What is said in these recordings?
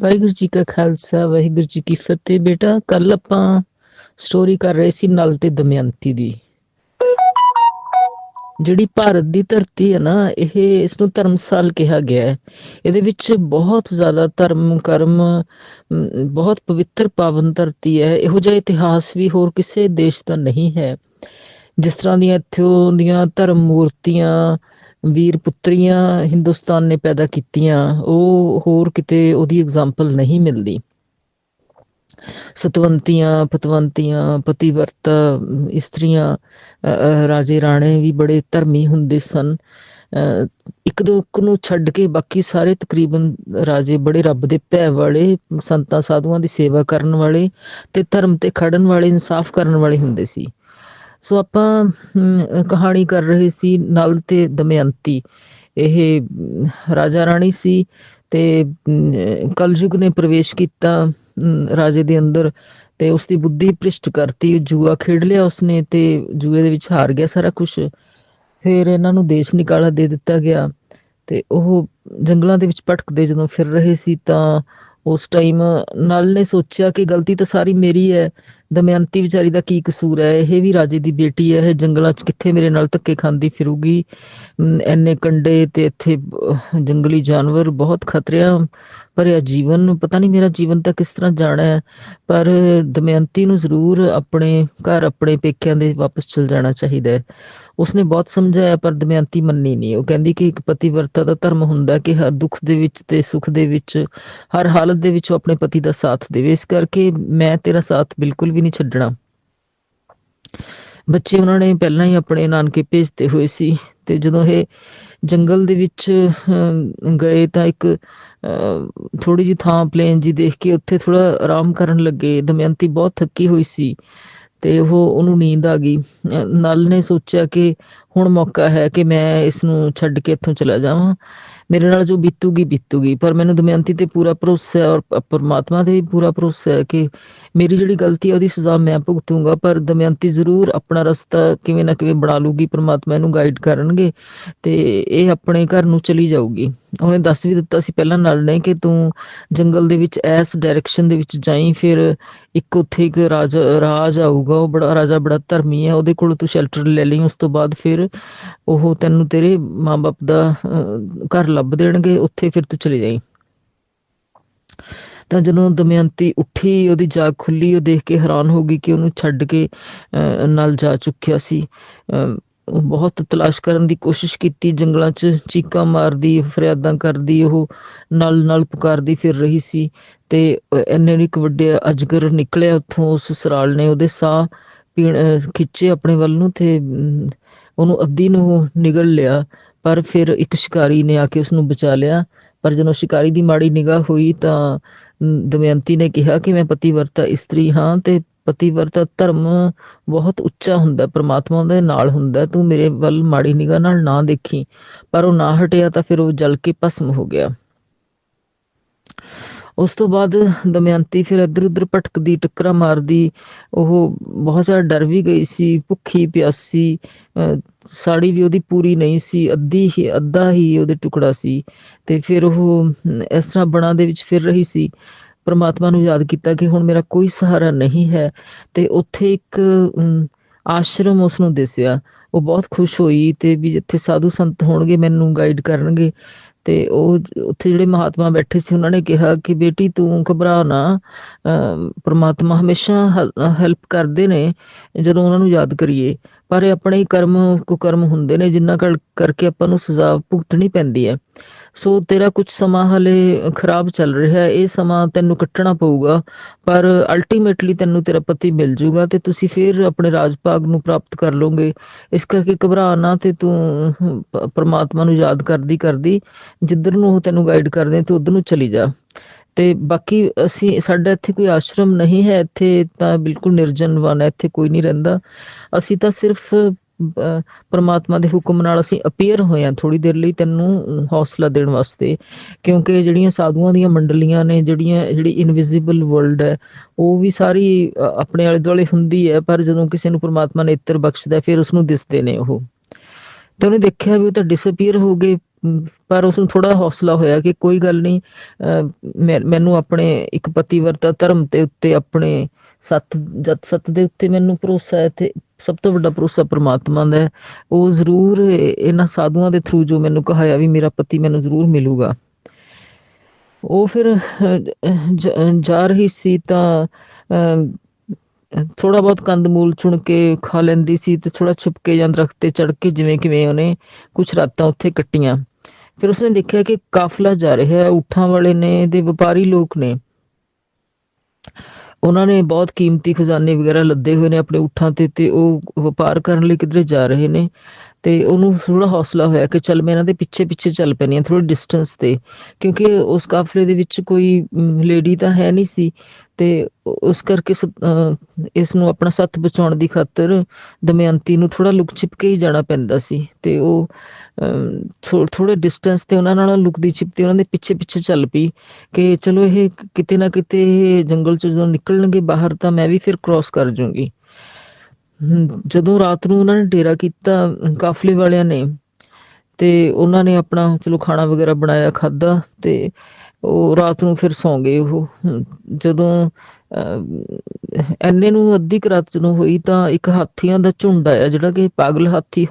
ਵਾਹਿਗੁਰੂ ਜੀ ਕਾ ਖਾਲਸਾ, ਵਾਹਿਗੁਰੂ ਜੀ ਕੀ ਫਤਿਹ। ਬੇਟਾ ਕੱਲ ਆਪਾਂ ਸਟੋਰੀ ਕਰ ਰਹੇ ਸੀ ਨਲ ਤੇ ਦਮਯੰਤੀ ਦੀ। ਜਿਹੜੀ ਭਾਰਤ ਦੀ ਧਰਤੀ ਹੈ ਨਾ, ਇਹ ਇਸ ਨੂੰ ਧਰਮਸਾਲ ਕਿਹਾ ਗਿਆ ਹੈ। ਇਹਦੇ ਵਿੱਚ ਬਹੁਤ ਜ਼ਿਆਦਾ ਧਰਮ, ਕਰਮ ਬਹੁਤ ਪਵਿੱਤਰ ਪਾਵਨ ਧਰਤੀ ਹੈ। ਇਹੋ ਜਿਹਾ ਇਤਿਹਾਸ ਵੀ ਹੋਰ ਕਿਸੇ ਦੇਸ਼ ਦਾ ਨਹੀਂ ਹੈ। ਜਿਸ ਤਰ੍ਹਾਂ ਦੀਆਂ ਇੱਥੋਂ ਦੀਆਂ ਧਰਮ ਮੂਰਤੀਆਂ ਵੀਰ ਪੁੱਤਰੀਆਂ ਹਿੰਦੁਸਤਾਨ ਨੇ ਪੈਦਾ ਕੀਤੀਆਂ ਉਹ ਹੋਰ ਕਿਤੇ ਉਹਦੀ ਐਗਜ਼ਾਮਪਲ ਨਹੀਂ ਮਿਲਦੀ। ਸਤਵੰਤੀਆਂ ਪਤਵੰਤੀਆਂ ਪਤੀਵਰਤ ਇਸਤਰੀਆਂ ਰਾਜੇ ਰਾਣੇ ਵੀ ਬੜੇ ਧਰਮੀ ਹੁੰਦੇ ਸਨ। ਅ, ਇੱਕ ਦੋ ਇੱਕ ਨੂੰ ਛੱਡ ਕੇ ਬਾਕੀ ਸਾਰੇ ਤਕਰੀਬਨ ਰਾਜੇ ਬੜੇ ਰੱਬ ਦੇ ਭੈ ਵਾਲੇ ਸੰਤਾਂ ਸਾਧੂਆਂ ਦੀ ਸੇਵਾ ਕਰਨ ਵਾਲੇ ਤੇ ਧਰਮ ਤੇ ਖੜਨ ਵਾਲੇ ਇਨਸਾਫ ਕਰਨ ਵਾਲੇ ਹੁੰਦੇ ਸੀ। ਸੋ ਆਪਾਂ ਕਹਾਣੀ ਕਰ ਰਹੇ ਸੀ ਨਲ ਤੇ ਦਮਯੰਤੀ। ਇਹ ਰਾਜਾ ਰਾਣੀ ਸੀ ਤੇ ਕਲਯੁਗ ਨੇ ਪ੍ਰਵੇਸ਼ ਕੀਤਾ ਰਾਜੇ ਦੇ ਅੰਦਰ ਤੇ ਉਸ ਦੀ ਬੁੱਧੀ ਭ੍ਰਿਸ਼ਟ ਕਰਤੀ। ਜੂਆ ਖੇਡ ਲਿਆ ਉਸਨੇ ਤੇ ਜੂਏ ਦੇ ਵਿੱਚ ਹਾਰ ਗਿਆ ਸਾਰਾ ਕੁਝ ਫਿਰ ਇਹਨਾਂ ਨੂੰ ਦੇਸ਼ ਨਿਕਾਲਾ ਦੇ ਦਿੱਤਾ ਗਿਆ ਤੇ ਉਹ ਜੰਗਲਾਂ ਦੇ ਵਿੱਚ ਭਟਕਦੇ ਜਦੋਂ ਫਿਰ ਰਹੇ ਸੀ ਤਾਂ ਉਸ ਟਾਈਮ ਨਲ ਨੇ ਸੋਚਿਆ ਕਿ ਗਲਤੀ ਤਾਂ ਸਾਰੀ ਮੇਰੀ ਹੈ ਦਮਯੰਤੀ ਵਿਚਾਰੀ ਦਾ ਕੀ ਕਸੂਰ ਹੈ? ਇਹ ਵੀ ਰਾਜੇ ਦੀ ਬੇਟੀ ਹੈ ਇਹ ਜੰਗਲਾਂ 'ਚ ਕਿੱਥੇ ਮੇਰੇ ਨਾਲ ਧੱਕੇ ਖਾਂਦੀ ਫਿਰੂਗੀ? ਅਮ, ਐਨੇ ਕੰਡੇ ਤੇ ਇੱਥੇ ਜੰਗਲੀ ਜਾਨਵਰ ਬਹੁਤ ਖਤਰਿਆਂ ਭਰਿਆ ਜੀਵਨ। ਪਤਾ ਨਹੀਂ ਮੇਰਾ ਜੀਵਨ ਤਾਂ ਕਿਸ ਤਰ੍ਹਾਂ ਜਾਣਾ ਹੈ ਪਰ ਦਮਯੰਤੀ ਨੂੰ ਜ਼ਰੂਰ ਆਪਣੇ ਘਰ ਆਪਣੇ ਪੇਕਿਆਂ ਦੇ ਵਾਪਸ ਚਲ ਜਾਣਾ ਚਾਹੀਦਾ ਹੈ। ਉਸਨੇ ਬਹੁਤ ਸਮਝਾਇਆ ਪਰ ਦਮਯੰਤੀ ਮੰਨੀ ਨਹੀਂ। ਉਹ ਕਹਿੰਦੀ ਕਿ ਇੱਕ ਪਤੀਵਰਤਾ ਦਾ ਧਰਮ ਹੁੰਦਾ ਕਿ ਹਰ ਦੁੱਖ ਦੇ ਵਿੱਚ ਤੇ ਸੁੱਖ ਦੇ ਵਿੱਚ ਹਰ ਹਾਲਤ ਦੇ ਵਿੱਚ ਉਹ ਆਪਣੇ ਪਤੀ ਦਾ ਸਾਥ ਦੇਵੇ। ਇਸ ਕਰਕੇ ਮੈਂ ਤੇਰਾ ਸਾਥ ਬਿਲਕੁਲ ਵੀ ਨਹੀਂ ਛੱਡਣਾ। ਬੱਚੇ ਉਹਨਾਂ ਨੇ ਪਹਿਲਾਂ ਹੀ ਆਪਣੇ ਨਾਨਕੇ ਭੇਜਤੇ ਹੋਏ ਸੀ ਤੇ ਜਦੋਂ ਇਹ ਜੰਗਲ ਦੇ ਵਿੱਚ ਗਏ ਤਾਂ ਇੱਕ ਥੋੜੀ ਜਿਹੀ ਥਾਂ ਪਲੇਨ ਜੀ ਦੇਖ ਕੇ ਉੱਥੇ ਥੋੜਾ ਆਰਾਮ ਕਰਨ ਲੱਗੇ। ਦਮਯੰਤੀ ਬਹੁਤ ਥੱਕੀ ਹੋਈ ਸੀ ਤੇ ਉਹ ਉਹਨੂੰ ਨੀਂਦ ਆ ਗਈ। ਨਲ ਨੇ ਸੋਚਿਆ ਕਿ ਹੁਣ ਮੌਕਾ ਹੈ ਕਿ ਮੈਂ ਇਸ ਨੂੰ ਛੱਡ ਕੇ ਇੱਥੋਂ ਚਲਾ ਜਾਵਾਂ। ਮੇਰੇ ਨਾਲ ਜੋ ਬੀਤੂਗੀ ਬੀਤੂਗੀ। ਪਰ ਮੈਨੂੰ ਦਮਯੰਤੀ ਤੇ ਪੂਰਾ ਭਰੋਸਾ ਔਰ ਪਰਮਾਤਮਾ ਤੇ ਵੀ ਪੂਰਾ ਭਰੋਸਾ ਹੈ ਕਿ ਮੇਰੀ ਜਿਹੜੀ ਗਲਤੀ ਹੈ, ਉਹਦੀ ਸਜ਼ਾ ਮੈਂ ਭੁਗਤੂੰਗਾ। ਪਰ ਦਮਯੰਤੀ ਜ਼ਰੂਰ ਆਪਣਾ ਰਸਤਾ ਕਿਵੇਂ ਨਾ ਕਿਵੇਂ ਬਣਾ ਲੂਗੀ, ਪਰਮਾਤਮਾ ਇਹਨੂੰ ਗਾਈਡ ਕਰਨਗੇ ਤੇ ਇਹ ਆਪਣੇ ਘਰ ਨੂੰ ਚਲੀ ਜਾਊਗੀ। ਉਹਨੇ ਦੱਸ ਵੀ ਦਿੱਤਾ ਸੀ ਪਹਿਲਾਂ ਨਾਲ ਨੇ ਕਿ ਤੂੰ ਜੰਗਲ ਦੇ ਵਿੱਚ ਐਸ ਡਾਇਰੈਕਸ਼ਨ ਦੇ ਵਿੱਚ ਜਾਈਂ ਫਿਰ ਇੱਕ ਉੱਥੇ ਇੱਕ ਰਾਜ ਰਾਜ ਆਊਗਾ ਉਹ ਬੜਾ ਰਾਜਾ ਬੜਾ ਧਰਮੀ ਹੈ ਉਹਦੇ ਕੋਲ ਤੂੰ ਸ਼ੈਲਟਰ ਲੈ ਲਈ ਉਸ ਤੋਂ ਬਾਅਦ ਫਿਰ ਉਹ ਤੈਨੂੰ ਤੇਰੇ ਮਾਂ-ਬਾਪ ਦਾ ਘਰ ਲੱਭ ਦੇਣਗੇ ਉੱਥੇ ਫਿਰ ਤੂੰ ਚਲੇ ਜਾਈ। ਤਾਂ ਜਦੋਂ ਦਮਯੰਤੀ ਉੱਠੀ ਉਹਦੀ ਜਾਗ ਖੁੱਲੀ ਉਹ ਦੇਖ ਕੇ ਹੈਰਾਨ ਹੋ ਗਈ ਕਿ ਉਹਨੂੰ ਛੱਡ ਕੇ ਅਹ, ਨਲ ਜਾ ਚੁੱਕਿਆ ਸੀ। ਅਹ, ਬਹੁਤ ਤਲਾਸ਼ ਕਰਨ ਦੀ ਕੋਸ਼ਿਸ਼ ਕੀਤੀ ਜੰਗਲਾਂ 'ਚ ਚੀਕਾਂ ਮਾਰਦੀ ਫਰਿਆਦਾਂ ਕਰਦੀ ਉਹ ਨਲ ਨਲ ਪੁਕਾਰਦੀ ਫਿਰ ਰਹੀ ਸੀ ਤੇ ਇੰਨੇ ਇੱਕ ਵੱਡੇ ਅਜਗਰ ਨਿਕਲਿਆ ਉੱਥੋਂ ਉਸ ਸਰਾਲ ਨੇ ਉਹਦੇ ਸਾਹ ਪੀਣ ਖਿੱਚੇ ਆਪਣੇ ਵੱਲ ਨੂੰ ਤੇ ਉਹਨੂੰ ਅੱਧੀ ਨੂੰ ਨਿਗਲ ਲਿਆ ਪਰ ਫਿਰ ਇੱਕ ਸ਼ਿਕਾਰੀ ਨੇ ਆ ਕੇ ਉਸ ਨੂੰ ਬਚਾ ਲਿਆ ਪਰ ਜਦੋਂ ਸ਼ਿਕਾਰੀ ਦੀ ਮਾੜੀ ਨਿਗਾਹ ਹੋਈ ਤਾਂ ਅਮ, ਦਮਯੰਤੀ ਨੇ ਕਿਹਾ ਕਿ ਮੈਂ ਪਤੀਵਰਤਾ ਇਸਤਰੀ ਹਾਂ ਤੇ ਪਤੀਵਰਤਾ ਧਰਮ ਬਹੁਤ ਉੱਚਾ ਹੁੰਦਾ ਪ੍ਰਮਾਤਮਾ ਦੇ ਨਾਲ ਹੁੰਦਾ ਤੂੰ ਮੇਰੇ ਵੱਲ ਮਾੜੀ ਨਿਗਾਹ ਨਾਲ ਨਾ ਦੇਖੀ ਪਰ ਉਹ ਨਾ ਹਟਿਆ ਤਾਂ ਫਿਰ ਉਹ ਜਲ ਕੇ ਭਸਮ ਹੋ ਗਿਆ। ਉਸ ਤੋਂ ਬਾਅਦ ਦਮਯੰਤੀ ਫਿਰ ਇੱਧਰ ਉੱਧਰ ਭਟਕਦੀ ਟੱਕਰਾਂ ਮਾਰਦੀ। ਉਹ ਬਹੁਤ ਜ਼ਿਆਦਾ ਡਰ ਵੀ ਗਈ ਸੀ ਭੁੱਖੀ ਪਿਆਸੀ ਅਹ, ਸਾੜੀ ਵੀ ਉਹਦੀ ਪੂਰੀ ਨਹੀਂ ਸੀ ਅੱਧੀ ਹੀ ਅੱਧਾ ਹੀ ਉਹਦੇ ਟੁਕੜਾ ਸੀ। ਤੇ ਫਿਰ ਉਹ ਇਸ ਤਰ੍ਹਾਂ ਬਣਾ ਦੇ ਵਿੱਚ ਫਿਰ ਰਹੀ ਸੀ। ਪਰਮਾਤਮਾ ਨੂੰ ਯਾਦ ਕੀਤਾ ਕਿ ਹੁਣ ਮੇਰਾ ਕੋਈ ਸਹਾਰਾ ਨਹੀਂ ਹੈ ਤੇ ਉੱਥੇ ਇੱਕ ਆਸ਼ਰਮ ਉਸ ਨੂੰ ਦਿਸਿਆ। ਉਹ ਬਹੁਤ ਖੁਸ਼ ਹੋਈ ਤੇ ਵੀ ਜਿੱਥੇ ਸਾਧੂ ਸੰਤ ਹੋਣਗੇ ਮੈਨੂੰ ਗਾਈਡ ਕਰਨਗੇ। ਤੇ ਉਹ ਉੱਥੇ ਜਿਹੜੇ ਮਹਾਤਮਾ ਬੈਠੇ ਸੀ ਉਹਨਾਂ ਨੇ ਕਿਹਾ ਕਿ ਬੇਟੀ ਤੂੰ ਘਬਰਾ ਨਾ। ਅਮ, ਪ੍ਰਮਾਤਮਾ ਹਮੇਸ਼ਾ ਹੈਲਪ ਕਰਦੇ ਨੇ ਜਦੋਂ ਉਹਨਾਂ ਨੂੰ ਯਾਦ ਕਰੀਏ। ਪਰ ਇਹ ਆਪਣੇ ਹੀ ਕਰਮ ਕੁਕਰਮ ਹੁੰਦੇ ਨੇ ਜਿੰਨਾ ਕਰਕੇ ਆਪਾਂ ਨੂੰ ਸਜ਼ਾ ਭੁਗਤਣੀ ਪੈਂਦੀ ਹੈ। ਸੋ ਤੇਰਾ ਕੁਝ ਸਮਾਂ ਹਲੇ ਖਰਾਬ ਚੱਲ ਰਿਹਾ ਹੈ। ਇਹ ਸਮਾਂ ਤੈਨੂੰ ਕੱਟਣਾ ਪਊਗਾ, ਪਰ ਅਲਟੀਮੇਟਲੀ ਤੈਨੂੰ ਤੇਰਾ ਪਤੀ ਮਿਲ ਜਾਊਗਾ ਤੇ ਤੁਸੀਂ ਫਿਰ ਆਪਣੇ ਰਾਜ ਭਾਗ ਨੂੰ ਪ੍ਰਾਪਤ ਕਰ ਲਓਗੇ ਇਸ ਕਰਕੇ ਘਬਰਾ ਨਾ ਤੇ ਤੂੰ ਪਰਮਾਤਮਾ ਨੂੰ ਯਾਦ ਕਰਦੀ ਕਰਦੀ ਜਿੱਧਰ ਨੂੰ ਉਹ ਤੈਨੂੰ ਗਾਈਡ ਕਰਦੇ ਤੇ ਉਧਰ ਨੂੰ ਚਲੀ ਜਾ। ਤੇ ਬਾਕੀ ਅਸੀਂ, ਸਾਡਾ ਇੱਥੇ ਕੋਈ ਆਸ਼ਰਮ ਨਹੀਂ ਹੈ, ਇੱਥੇ ਤਾਂ ਬਿਲਕੁਲ ਨਿਰਜਨ ਵਨ ਹੈ, ਇੱਥੇ ਕੋਈ ਨਹੀਂ ਰਹਿੰਦਾ। ਅਸੀਂ ਤਾਂ ਸਿਰਫ ਪ੍ਰਮਾਤਮਾ ਦੇ ਹੁਕਮ ਨਾਲ ਅਸੀਂ ਅਪੀਅਰ ਹੋਏ ਹਾਂ ਥੋੜੀ ਦੇਰ ਲਈ ਤੈਨੂੰ ਹੌਸਲਾ ਦੇਣ ਵਾਸਤੇ। ਕਿਉਂਕਿ ਜਿਹੜੀਆਂ ਸਾਧੂਆਂ ਦੀਆਂ ਮੰਡਲੀਆਂ ਨੇ ਜਿਹੜੀਆਂ ਜਿਹੜੀ ਇਨਵਿਜ਼ੀਬਲ ਵਰਲਡ ਹੈ ਉਹ ਵੀ ਸਾਰੀ ਆਪਣੇ ਆਲੇ ਦੁਆਲੇ ਹੁੰਦੀ ਹੈ ਪਰ ਜਦੋਂ ਕਿਸੇ ਨੂੰ ਪ੍ਰਮਾਤਮਾ ਨੇਤਰ ਬਖਸ਼ਦਾ ਫਿਰ ਉਸ ਨੂੰ ਦਿਸਦੇ ਨੇ ਉਹ। ਤੇ ਉਹਨੇ ਦੇਖਿਆ ਵੀ ਉਹ ਤਾਂ ਡਿਸਅਪੀਅਰ ਹੋ ਗਏ ਪਰ ਉਸ ਨੂੰ ਥੋੜਾ ਹੌਸਲਾ ਹੋਇਆ ਕਿ ਕੋਈ ਗੱਲ ਨਹੀਂ ਅਹ, ਮੈਂ- ਮੈਨੂੰ ਆਪਣੇ ਇੱਕ ਪਤੀਵਰਤਾ ਧਰਮ ਦੇ ਉੱਤੇ ਆਪਣੇ ਸੱਤ ਜਤ ਸੱਤ ਦੇ ਉੱਤੇ ਮੈਨੂੰ ਭਰੋਸਾ ਹੈ ਤੇ ਸਭ ਤੋਂ ਵੱਡਾ ਭਰੋਸਾ ਪ੍ਰਮਾਤਮਾ ਦਾ ਹੈ, ਉਹ ਜ਼ਰੂਰ ਇਹਨਾਂ ਸਾਧੂਆਂ ਦੇ ਥਰੂ ਜੋ ਮੈਨੂੰ ਕਹਾਇਆ ਵੀ ਮੇਰਾ ਪਤੀ ਮੈਨੂੰ ਜ਼ਰੂਰ ਮਿਲੂਗਾ। ਉਹ ਫਿਰ, ਜਾ ਰਹੀ ਸੀ ਤਾਂ ਥੋੜਾ ਬਹੁਤ ਕੰਦਮੂਲ ਚੁਣ ਕੇ ਖਾ ਲੈਂਦੀ ਸੀ ਤੇ ਥੋੜਾ ਛੁਪਕੇ ਜਾਂ ਦਰਖਤ ਤੇ ਚੜ ਕੇ ਜਿਵੇਂ ਕਿਵੇਂ ਉਹਨੇ ਕੁਝ ਰਾਤਾਂ ਉੱਥੇ ਕੱਟੀਆਂ। ਫਿਰ ਉਸਨੇ ਦੇਖਿਆ ਕਿ ਕਾਫਲਾ ਜਾ ਰਿਹਾ ਹੈ, ਊਠਾਂ ਵਾਲੇ ਨੇ, ਦੇ ਵਪਾਰੀ ਲੋਕ ਨੇ। ਉਹਨਾਂ ਨੇ ਬਹੁਤ ਕੀਮਤੀ ਖਜ਼ਾਨੇ ਵਗੈਰਾ ਲੱਦੇ ਹੋਏ ਨੇ ਆਪਣੇ ਊਠਾਂ ਤੇ ਤੇ ਉਹ ਵਪਾਰ ਕਰਨ ਲਈ ਕਿਧਰੇ ਜਾ ਰਹੇ ਨੇ ਤੇ ਉਹਨੂੰ ਥੋੜਾ ਹੌਸਲਾ ਹੋਇਆ ਕਿ ਚੱਲ ਮੈਂ ਇਹਨਾਂ ਦੇ ਪਿੱਛੇ ਪਿੱਛੇ ਚੱਲ ਪੈਣੀ ਆ ਥੋੜੀ ਡਿਸਟੈਂਸ ਤੇ ਕਿਉਂਕਿ ਉਸ ਕਾਫਲੇ ਦੇ ਵਿੱਚ ਕੋਈ ਲੇਡੀ ਤਾਂ ਹੈ ਨਹੀਂ ਸੀ। ਤੇ ਉਸ ਕਰਕੇ ਇਸ ਨੂੰ ਆਪਣਾ ਸੱਤ ਬਚਾਉਣ ਦੀ ਖਾਤਰ ਦਮਯੰਤੀ ਨੂੰ ਥੋੜਾ ਲੁਕ ਛਿਪ ਕੇ ਹੀ ਜਾਣਾ ਪੈਂਦਾ ਸੀ ਤੇ ਉਹ ਥੋੜੇ ਡਿਸਟੈਂਸ ਤੇ ਉਹਨਾਂ ਨਾਲ ਲੁਕਦੀ ਛਿਪਦੀ ਉਹਨਾਂ ਦੇ ਪਿੱਛੇ ਪਿੱਛੇ ਚੱਲ ਪਈ ਕਿ ਚਲੋ ਇਹ ਕਿਤੇ ਨਾ ਕਿਤੇ ਇਹ ਜੰਗਲ ਚ ਜਦੋਂ ਨਿਕਲਣਗੇ ਬਾਹਰ ਤਾਂ ਮੈਂ ਵੀ ਫਿਰ ਕ੍ਰਾਸ ਕਰ ਜੂੰਗੀ। ਹਮ, ਜਦੋਂ ਰਾਤ ਨੂੰ ਉਹਨਾਂ ਨੇ ਡੇਰਾ ਕੀਤਾ ਕਾਫਲੇ ਵਾਲਿਆਂ ਨੇ ਤੇ ਉਹਨਾਂ ਨੇ ਆਪਣਾ ਚਲੋ ਖਾਣਾ ਵਗੈਰਾ ਬਣਾਇਆ ਖਾਦਾ ਤੇ ਉਹ ਰਾਤ ਨੂੰ ਫਿਰ ਸੌਂ ਗਏ ਉਹ। ਜਦੋਂ ਅਹ, ਐਨੇ ਨੂੰ ਅੱਧੀ ਰਾਤ ਜਦੋਂ ਹੋਈ ਤਾਂ ਇੱਕ ਹਾਥੀਆਂ ਦਾ ਝੁੰਡ ਆਇਆ ਜਿਹੜਾ ਕਿ ਪਾਗਲ ਹਾਥੀ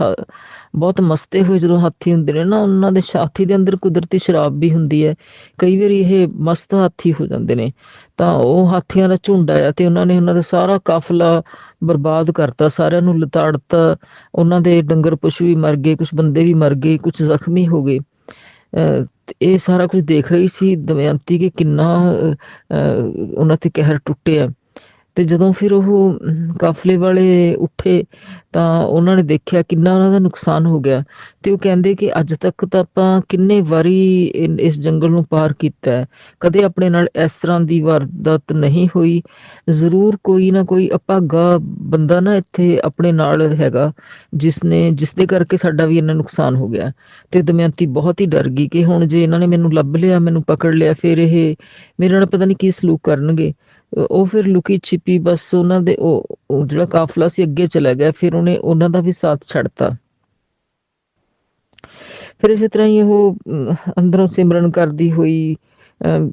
ਬਹੁਤ ਮਸਤੇ ਹੋਏ ਜਦੋਂ ਹਾਥੀ ਹੁੰਦੇ ਨੇ ਨਾ ਉਹਨਾਂ ਦੇ ਹਾਥੀ ਦੇ ਅੰਦਰ ਕੁਦਰਤੀ ਸ਼ਰਾਬ ਵੀ ਹੁੰਦੀ ਹੈ। ਕਈ ਵਾਰੀ ਇਹ ਮਸਤ ਹਾਥੀ ਹੋ ਜਾਂਦੇ ਨੇ। ਤਾਂ ਉਹ ਹਾਥੀਆਂ ਦਾ ਝੁੰਡ ਆਇਆ ਤੇ ਉਹਨਾਂ ਨੇ ਉਹਨਾਂ ਦਾ ਸਾਰਾ ਕਾਫਲਾ ਬਰਬਾਦ ਕਰਤਾ ਸਾਰਿਆਂ ਨੂੰ ਲਤਾੜਤਾ। ਉਹਨਾਂ ਦੇ ਡੰਗਰ ਪਸ਼ੂ ਵੀ ਮਰ ਗਏ ਕੁਝ ਬੰਦੇ ਵੀ ਮਰ ਗਏ ਕੁਝ ਜ਼ਖਮੀ ਹੋ ਗਏ। ਅਹ, ਇਹ ਸਾਰਾ ਕੁਝ ਦੇਖ ਰਹੀ ਸੀ ਦਮਯੰਤੀ ਕਿ ਕਿੰਨਾ ਉਹਨਾਂ ਤੇ ਕਹਿਰ ਟੁੱਟਿਆ। ਤੇ ਜਦੋਂ ਫਿਰ ਉਹ ਕਾਫਲੇ ਵਾਲੇ ਉੱਠੇ ਤਾਂ ਉਹਨਾਂ ਨੇ ਦੇਖਿਆ ਕਿੰਨਾ ਉਹਨਾਂ ਦਾ ਨੁਕਸਾਨ ਹੋ ਗਿਆ ਤੇ ਉਹ ਕਹਿੰਦੇ ਕਿ ਅੱਜ ਤੱਕ ਤਾਂ ਆਪਾਂ ਕਿੰਨੇ ਵਾਰੀ ਇਸ ਜੰਗਲ ਨੂੰ ਪਾਰ ਕੀਤਾ ਹੈ। ਕਦੇ ਆਪਣੇ ਨਾਲ ਇਸ ਤਰ੍ਹਾਂ ਦੀ ਵਾਰਦਾਤ ਨਹੀਂ ਹੋਈ। ਜ਼ਰੂਰ ਕੋਈ ਨਾ ਕੋਈ ਅਭਾਗਾ ਬੰਦਾ ਨਾ ਇੱਥੇ ਆਪਣੇ ਨਾਲ ਹੈਗਾ ਜਿਸ ਨੇ ਜਿਸ ਦੇ ਕਰਕੇ ਸਾਡਾ ਵੀ ਇੰਨਾ ਨੁਕਸਾਨ ਹੋ ਗਿਆ। ਤੇ ਦਮਯੰਤੀ ਬਹੁਤ ਹੀ ਡਰ ਗਈ ਕਿ ਹੁਣ ਜੇ ਇਹਨਾਂ ਨੇ ਮੈਨੂੰ ਲੱਭ ਲਿਆ, ਮੈਨੂੰ ਪਕੜ ਲਿਆ, ਫਿਰ ਇਹ ਮੇਰੇ ਨਾਲ ਪਤਾ ਨਹੀਂ ਕੀ ਸਲੂਕ ਕਰਨਗੇ। ਉਹ ਫਿਰ ਲੁਕੀ ਛਿਪੀ ਬਸ ਉਹਨਾਂ ਦੇ ਉਹ ਜਿਹੜਾ ਕਾਫਲਾ ਸੀ ਅੱਗੇ ਚਲਾ ਗਿਆ ਫਿਰ ਉਹਨੇ ਉਹਨਾਂ ਦਾ ਵੀ ਸਾਥ ਛੱਡਤਾ। ਫਿਰ ਇਸੇ ਤਰ੍ਹਾਂ ਹੀ ਉਹ ਅੰਦਰੋਂ ਸਿਮਰਨ ਕਰਦੀ ਹੋਈ ਅਮ,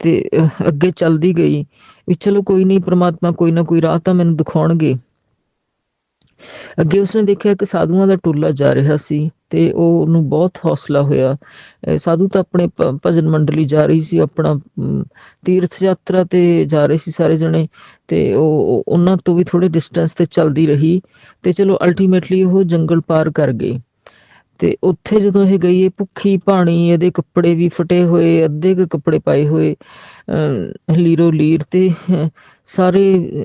ਤੇ ਅੱਗੇ ਚੱਲਦੀ ਗਈ ਵੀ ਚਲੋ ਕੋਈ ਨਹੀਂ ਪ੍ਰਮਾਤਮਾ ਕੋਈ ਨਾ ਕੋਈ ਰਾਹ ਤਾਂ ਮੈਨੂੰ ਦਿਖਾਉਣਗੇ। ਅੱਗੇ ਉਸਨੇ ਦੇਖਿਆ ਕਿ ਸਾਧੂਆਂ ਦਾ ਟੋਲਾ ਜਾ ਰਿਹਾ ਸੀ ਤੇ ਉਹ ਉਹਨੂੰ ਬਹੁਤ ਹੌਸਲਾ ਹੋਇਆ। ਸਾਧੂ ਤਾਂ ਆਪਣੇ ਭਜਨ ਮੰਡਲੀ ਜਾ ਰਹੀ ਸੀ, ਆਪਣਾ ਤੀਰਥ ਯਾਤਰਾ ਤੇ ਜਾ ਰਹੇ ਸੀ ਸਾਰੇ ਜਣੇ ਤੇ ਉਹ ਉਹਨਾਂ ਤੋਂ ਵੀ ਥੋੜੇ ਡਿਸਟੈਂਸ ਤੇ ਚੱਲਦੀ ਰਹੀ ਤੇ ਚਲੋ ਅਲਟੀਮੇਟਲੀ ਉਹ ਜੰਗਲ ਪਾਰ ਕਰ ਗਏ। ਤੇ ਉੱਥੇ ਜਦੋਂ ਇਹ ਗਈ ਇਹ ਭੁੱਖੀ ਪਾਣੀ ਇਹਦੇ ਕੱਪੜੇ ਵੀ ਫਟੇ ਹੋਏ ਅੱਧੇ ਕੁ ਕੱਪੜੇ ਪਾਏ ਹੋਏ ਅਮ, ਲੀਰੋ ਲੀਰ ਤੇ ਸਾਰੇ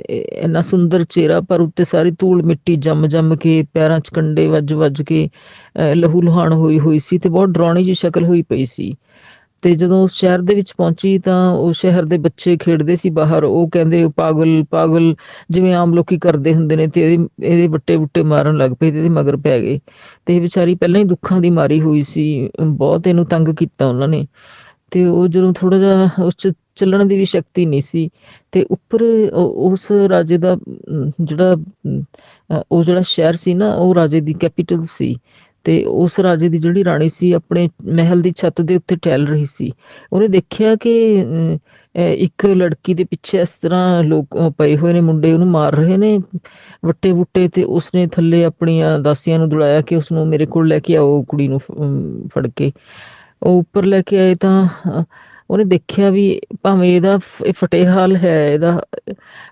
ਇੰਨਾ ਸੁੰਦਰ ਚਿਹਰਾ ਪਰ ਉੱਤੇ ਸਾਰੀ ਧੂਲ ਮਿੱਟੀ ਜੰਮ ਜੰਮ ਕੇ ਪੈਰਾਂ 'ਚ ਕੰਡੇ ਵੱਜ ਵੱਜ ਕੇ ਅਹ, ਲਹੂ ਲੁਹਾਣ ਹੋਈ ਹੋਈ ਸੀ ਤੇ ਬਹੁਤ ਡਰਾਉਣੀ ਜਿਹੀ ਸ਼ਕਲ ਹੋਈ ਪਈ ਸੀ। ਤੇ ਜਦੋਂ ਉਸ ਸ਼ਹਿਰ ਦੇ ਵਿੱਚ ਪਹੁੰਚੀ ਤਾਂ ਉਹ ਸ਼ਹਿਰ ਦੇ ਬੱਚੇ ਖੇਡਦੇ ਸੀ ਬਾਹਰ। ਉਹ ਕਹਿੰਦੇ ਪਾਗਲ ਪਾਗਲ ਜਿਵੇਂ ਆਮ ਲੋਕੀ ਕਰਦੇ ਹੁੰਦੇ ਨੇ ਤੇ ਇਹਦੇ ਬੱਟੇ ਬੁੱਟੇ ਮਾਰਨ ਲੱਗ ਪਏ ਤੇ ਮਗਰ ਪੈ ਗਏ। ਤੇ ਇਹ ਵਿਚਾਰੀ ਪਹਿਲਾਂ ਹੀ ਦੁੱਖਾਂ ਦੀ ਮਾਰੀ ਹੋਈ ਸੀ। ਬਹੁਤ ਇਹਨੂੰ ਤੰਗ ਕੀਤਾ ਉਹਨਾਂ ਨੇ। ਤੇ ਉਹ ਜਦੋਂ ਥੋੜਾ ਜਿਹਾ ਉਸ ਚ ਚੱਲਣ ਦੀ ਵੀ ਸ਼ਕਤੀ ਨਹੀਂ ਸੀ ਤੇ ਉੱਪਰ ਉਸ ਰਾਜੇ ਦਾ, ਜਿਹੜਾ, ਉਹ ਜਿਹੜਾ ਸ਼ਹਿਰ ਸੀ ਨਾ, ਉਹ ਰਾਜੇ ਦੀ ਕੈਪੀਟਲ ਸੀ। ਤੇ ਉਸ ਰਾਜੇ ਦੀ ਜਿਹੜੀ ਰਾਣੀ ਸੀ, ਆਪਣੇ ਮਹਿਲ ਦੀ ਛੱਤ ਦੇ ਉੱਤੇ ਟਹਿਲ ਰਹੀ ਸੀ। ਉਹਨੇ ਦੇਖਿਆ ਕਿ ਇੱਕ ਲੜਕੀ ਦੇ ਪਿੱਛੇ ਇਸ ਤਰ੍ਹਾਂ ਲੋਕ ਪਏ ਹੋਏ ਨੇ, ਮੁੰਡੇ ਉਹਨੂੰ ਮਾਰ ਰਹੇ ਨੇ ਵੱਟੇ ਵੁੱਟੇ ਤੇ ਉਸਨੇ ਥੱਲੇ ਆਪਣੀਆਂ ਦਾਸੀਆਂ ਨੂੰ ਦੁਲਾਇਆ ਕਿ ਉਸ ਨੂੰ ਮੇਰੇ ਕੋਲ ਲੈ ਕੇ ਆਓ ਕੁੜੀ ਨੂੰ ਫੜ ਕੇ। ਉਹ ਉੱਪਰ ਲੈ ਕੇ ਆਏ ਤਾਂ ਉਹਨੇ ਦੇਖਿਆ ਵੀ ਭਾਵੇਂ ਇਹਦਾ ਫ- ਇਹ ਫਟੇਹਾਲ ਹੈ, ਇਹਦਾ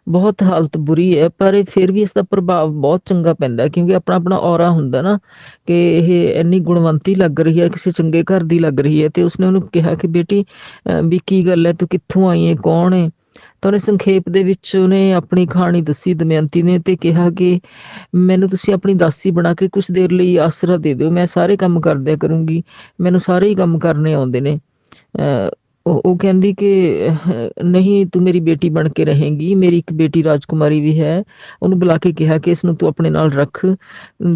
ਬਹੁਤ ਹਾਲਤ ਬੁਰੀ ਹੈ, ਪਰ ਫਿਰ ਵੀ ਇਸ ਦਾ ਪ੍ਰਭਾਵ ਬਹੁਤ ਚੰਗਾ ਪੈਂਦਾ ਕਿਉਂਕਿ ਆਪਣਾ ਆਪਣਾ ਔਰਾ ਹੁੰਦਾ ਨਾ ਕਿ ਇਹ ਇੰਨੀ ਗੁਣਵੰਤੀ ਲੱਗ ਰਹੀ ਹੈ, ਕਿਸੇ ਚੰਗੇ ਘਰ ਦੀ ਲੱਗ ਰਹੀ ਹੈ ਤੇ ਉਸਨੇ ਉਹਨੂੰ ਕਿਹਾ ਕਿ ਬੇਟੀ ਵੀ ਕੀ ਗੱਲ ਹੈ, ਤੂੰ ਕਿੱਥੋਂ ਆਈ ਹੈ, ਕੌਣ ਹੈ? ਤਾਂ ਉਹਨੇ ਸੰਖੇਪ ਦੇ ਵਿੱਚ ਉਹਨੇ ਆਪਣੀ ਕਹਾਣੀ ਦੱਸੀ ਦਮਯੰਤੀ ਨੇ ਤੇ ਕਿਹਾ ਕਿ ਮੈਨੂੰ ਤੁਸੀਂ ਆਪਣੀ ਦਾਸੀ ਬਣਾ ਕੇ ਕੁਝ ਦੇਰ ਲਈ ਆਸਰਾ ਦੇ ਦਿਓ, ਮੈਂ ਸਾਰੇ ਕੰਮ ਕਰਦਿਆ ਕਰੂੰਗੀ, ਮੈਨੂੰ ਸਾਰੇ ਹੀ ਕੰਮ ਕਰਨੇ ਆਉਂਦੇ ਨੇ। ਅਹ ਉਹ ਉਹ ਕਹਿੰਦੀ ਕਿ ਨਹੀਂ, ਤੂੰ ਮੇਰੀ ਬੇਟੀ ਬਣ ਕੇ ਰਹੇਂਗੀ, ਮੇਰੀ ਇੱਕ ਬੇਟੀ ਰਾਜਕੁਮਾਰੀ ਵੀ ਹੈ। ਉਹਨੂੰ ਬੁਲਾ ਕੇ ਕਿਹਾ ਕਿ ਇਸ ਨੂੰ ਤੂੰ ਆਪਣੇ ਨਾਲ ਰੱਖ,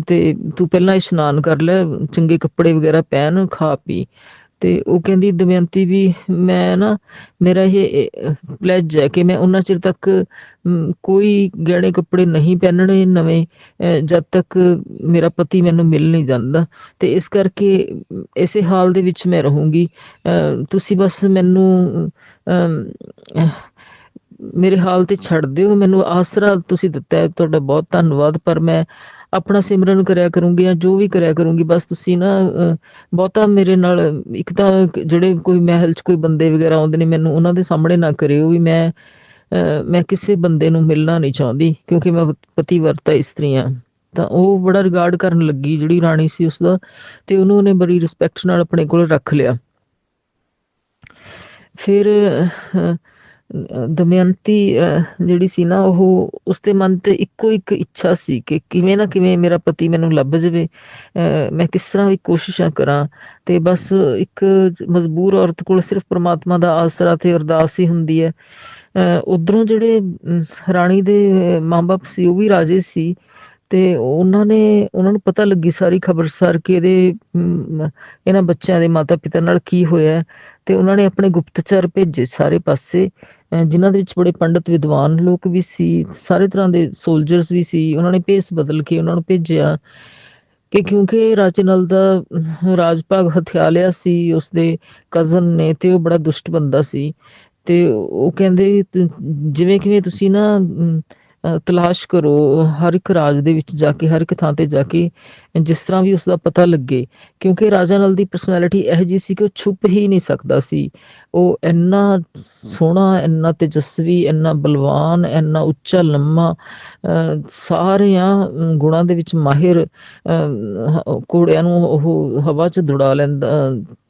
ਤੇ ਤੂੰ ਪਹਿਲਾਂ ਇਸ਼ਨਾਨ ਕਰ ਲੈ, ਚੰਗੇ ਕੱਪੜੇ ਵਗੈਰਾ ਪਹਿਨ, ਖਾ ਪੀ। ਤੇ ਉਹ ਕਹਿੰਦੀ ਦਮਯੰਤੀ ਵੀ ਮੈਂ ਨਾ ਮੇਰਾ ਇਹ ਪਲੇਜ ਹੈ ਕਿ ਮੈਂ ਉਹਨਾਂ ਚਿਰ ਤੱਕ ਕੋਈ ਗਹਿਣੇ ਕੱਪੜੇ ਨਹੀਂ ਪਹਿਨਣੇ ਨਵੇਂ ਜਦ ਤੱਕ ਮੇਰਾ ਪਤੀ ਮੈਨੂੰ ਮਿਲ ਨਹੀਂ ਜਾਂਦਾ। ਤੇ ਇਸ ਕਰਕੇ ਇਸੇ ਹਾਲ ਦੇ ਵਿੱਚ ਮੈਂ ਰਹੂੰਗੀ। ਅ, ਤੁਸੀਂ ਬਸ ਮੈਨੂੰ ਅਹ, ਮੇਰੇ ਹਾਲ ਤੇ ਛੱਡ ਦਿਓ। ਮੈਨੂੰ ਆਸਰਾ ਤੁਸੀਂ ਦਿੱਤਾ ਤੁਹਾਡਾ ਬਹੁਤ ਧੰਨਵਾਦ। ਪਰ ਮੈਂ ਆਪਣਾ ਸਿਮਰਨ ਕਰਿਆ ਕਰੂੰਗੀ ਜਾਂ ਜੋ ਵੀ ਕਰਿਆ ਕਰੂੰਗੀ ਬਸ ਤੁਸੀਂ ਨਾ ਬਹੁਤਾ ਮੇਰੇ ਨਾਲ ਇੱਕ ਤਾਂ ਜਿਹੜੇ ਕੋਈ ਮਹਿਲ 'ਚ ਕੋਈ ਬੰਦੇ ਵਗੈਰਾ ਆਉਂਦੇ ਨੇ ਮੈਨੂੰ ਉਹਨਾਂ ਦੇ ਸਾਹਮਣੇ ਨਾ ਕਰਿਓ ਵੀ ਮੈਂ ਅਹ, ਮੈਂ ਕਿਸੇ ਬੰਦੇ ਨੂੰ ਮਿਲਣਾ ਨਹੀਂ ਚਾਹੁੰਦੀ ਕਿਉਂਕਿ ਮੈਂ ਪਤੀਵਰਤਾ ਇਸਤਰੀ ਹਾਂ। ਤਾਂ ਉਹ ਬੜਾ ਰਿਗਾਰਡ ਕਰਨ ਲੱਗੀ ਜਿਹੜੀ ਰਾਣੀ ਸੀ ਉਸ ਦਾ ਤੇ ਉਹਨੂੰ ਉਹਨੇ ਬੜੀ ਰਿਸਪੈਕਟ ਨਾਲ ਆਪਣੇ ਕੋਲ ਰੱਖ ਲਿਆ। ਫਿਰ ਦਮਯੰਤੀ ਜਿਹੜੀ ਸੀ ਨਾ, ਉਹ ਉਸਦੇ ਮਨ ਤੇ ਇੱਕੋ ਇੱਕ ਇੱਛਾ ਸੀ ਕਿ ਕਿਵੇਂ ਨਾ ਕਿਵੇਂ ਮੇਰਾ ਪਤੀ ਮੈਨੂੰ ਲੱਭ ਜਾਵੇ। ਮੈਂ ਕਿਸ ਤਰ੍ਹਾਂ ਵੀ ਕੋਸ਼ਿਸ਼ਾਂ ਕਰਾਂ ਤੇ ਬਸ ਇੱਕ ਮਜਬੂਰ ਔਰਤ ਕੋਲ ਸਿਰਫ ਪ੍ਰਮਾਤਮਾ ਦਾ ਆਸਰਾ ਤੇ ਅਰਦਾਸ ਹੀ ਹੁੰਦੀ ਹੈ। ਉਧਰੋਂ ਜਿਹੜੇ ਰਾਣੀ ਦੇ ਮਾਂ-ਬਾਪ ਸੀ, ਉਹ ਵੀ ਰਾਜੇ ਸੀ ਤੇ ਉਹਨਾਂ ਨੇ, ਉਹਨਾਂ ਨੂੰ ਪਤਾ ਲੱਗੀ ਸਾਰੀ ਖਬਰਸਾਰ ਕਿ ਇਹਦੇ ਇਹਨਾਂ ਬੱਚਿਆਂ ਦੇ ਮਾਤਾ-ਪਿਤਾ ਨਾਲ ਕੀ ਹੋਇਆ ਤੇ ਉਹਨਾਂ ਨੇ ਆਪਣੇ ਗੁਪਤਚਰ ਭੇਜੇ ਸਾਰੇ ਪਾਸੇ। ਜਿਨ੍ਹਾਂ ਦੇ ਵਿੱਚ ਬੜੇ ਪੰਡਤ ਵਿਦਵਾਨ ਲੋਕ ਵੀ ਸੀ ਸਾਰੇ ਤਰ੍ਹਾਂ ਦੇ ਸੋਲਜਰਸ ਵੀ ਸੀ ਉਹਨਾਂ ਨੇ ਭੇਸ ਬਦਲ ਕੇ ਉਹਨਾਂ ਨੂੰ ਭੇਜਿਆ ਕਿ ਕਿਉਂਕਿ ਰਾਜੇ ਨਲ ਦਾ ਅਹ, ਰਾਜ ਭਾਗ ਹਥਿਆ ਲਿਆ ਸੀ ਉਸਦੇ ਕਜ਼ਨ ਨੇ ਤੇ ਉਹ ਬੜਾ ਦੁਸ਼ਟ ਬੰਦਾ ਸੀ ਤੇ ਉਹ ਕਹਿੰਦੇ ਜਿਵੇਂ ਕਿਵੇਂ ਤੁਸੀਂ ਨਾ ਤਲਾਸ਼ ਕਰੋ ਹਰ ਇੱਕ ਰਾਜ ਦੇ ਵਿੱਚ ਜਾ ਕੇ ਹਰ ਇੱਕ ਥਾਂ ਤੇ ਜਾ ਕੇ ਜਿਸ ਤਰ੍ਹਾਂ ਵੀ ਉਸ ਦਾ ਪਤਾ ਲੱਗੇ। ਕਿਉਂਕਿ ਰਾਜਾ ਨਲ ਦੀ ਪਰਸਨੈਲਿਟੀ ਇਹ ਜੀ ਸੀ ਕਿ ਉਹ ਛੁਪ ਹੀ ਨਹੀਂ ਸਕਦਾ ਸੀ। ਉਹ ਇੰਨਾ ਸੋਹਣਾ ਇੰਨਾ ਤੇਜਸਵੀ ਇੰਨਾ ਬਲਵਾਨ ਇੰਨਾ ਉੱਚਾ ਲੰਮਾ ਅਹ, ਸਾਰਿਆਂ ਗੁਣਾਂ ਦੇ ਵਿੱਚ ਮਾਹਿਰ ਅਮ, ਘੋੜਿਆਂ ਨੂੰ ਉਹ ਹਵਾ 'ਚ ਦੁੜਾ ਲੈਂਦਾ